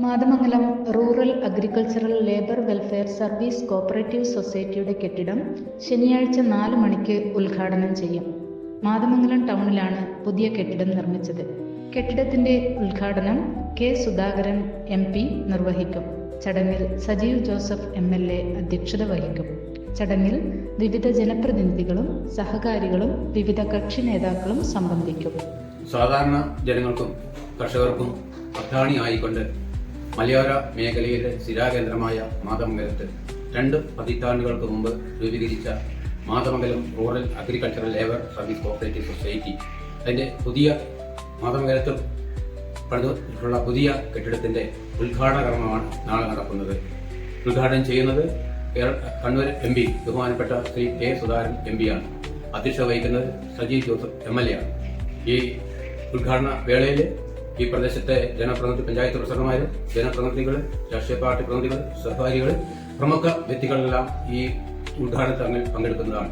Mathamangalam rural agricultural labour welfare service cooperative സൊസൈറ്റിയുടെ കെട്ടിടം ശനിയാഴ്ച നാല് മണിക്ക് ഉദ്ഘാടനം ചെയ്യും. മാതമംഗലം ടൗണിലാണ് പുതിയ കെട്ടിടം നിർമ്മിച്ചത്. കെട്ടിടത്തിന്റെ ഉദ്ഘാടനം കെ സുധാകരൻ എം പി നിർവഹിക്കും. ചടങ്ങിൽ Sajeev Joseph M L A അധ്യക്ഷത വഹിക്കും. ചടങ്ങിൽ വിവിധ ജനപ്രതിനിധികളും സഹകാരികളും വിവിധ കക്ഷി നേതാക്കളും സംബന്ധിക്കും. സാധാരണ ജനങ്ങൾക്കും കർഷകർക്കും അത്താണിയായിക്കൊണ്ട് മലയോര മേഖലയിലെ സ്ഥിരാകേന്ദ്രമായ മാതമംഗലത്ത് രണ്ട് പതിറ്റാണ്ടുകൾക്ക് മുമ്പ് രൂപീകരിച്ച Mathamangalam rural agricultural labour service cooperative society. അതിന്റെ പുതിയ മാതമംഗലത്ത് പണിതിട്ടുള്ള പുതിയ കെട്ടിടത്തിന്റെ ഉദ്ഘാടന കർമ്മമാണ് നാളെ നടക്കുന്നത്. ഉദ്ഘാടനം ചെയ്യുന്നത് കണ്ണൂർ എം പി ബഹുമാനപ്പെട്ട ശ്രീ കെ സുധാകരൻ എം ആണ് അധ്യക്ഷത വഹിക്കുന്നത് Sajeev Joseph M L A ആണ്. ഈ ഉദ്ഘാടന വേളയിൽ ഈ പ്രദേശത്തെ ജനപ്രതിനിധി പഞ്ചായത്ത് പ്രസിഡന്റുമാര് ജനപ്രതിനിധികൾ രാഷ്ട്രീയ പാർട്ടി പ്രതിനിധികൾ സഹകാരികൾ പ്രമുഖ വ്യക്തികളെല്ലാം ഈ ഉദ്ഘാടന ചടങ്ങിൽ പങ്കെടുക്കുന്നതാണ്.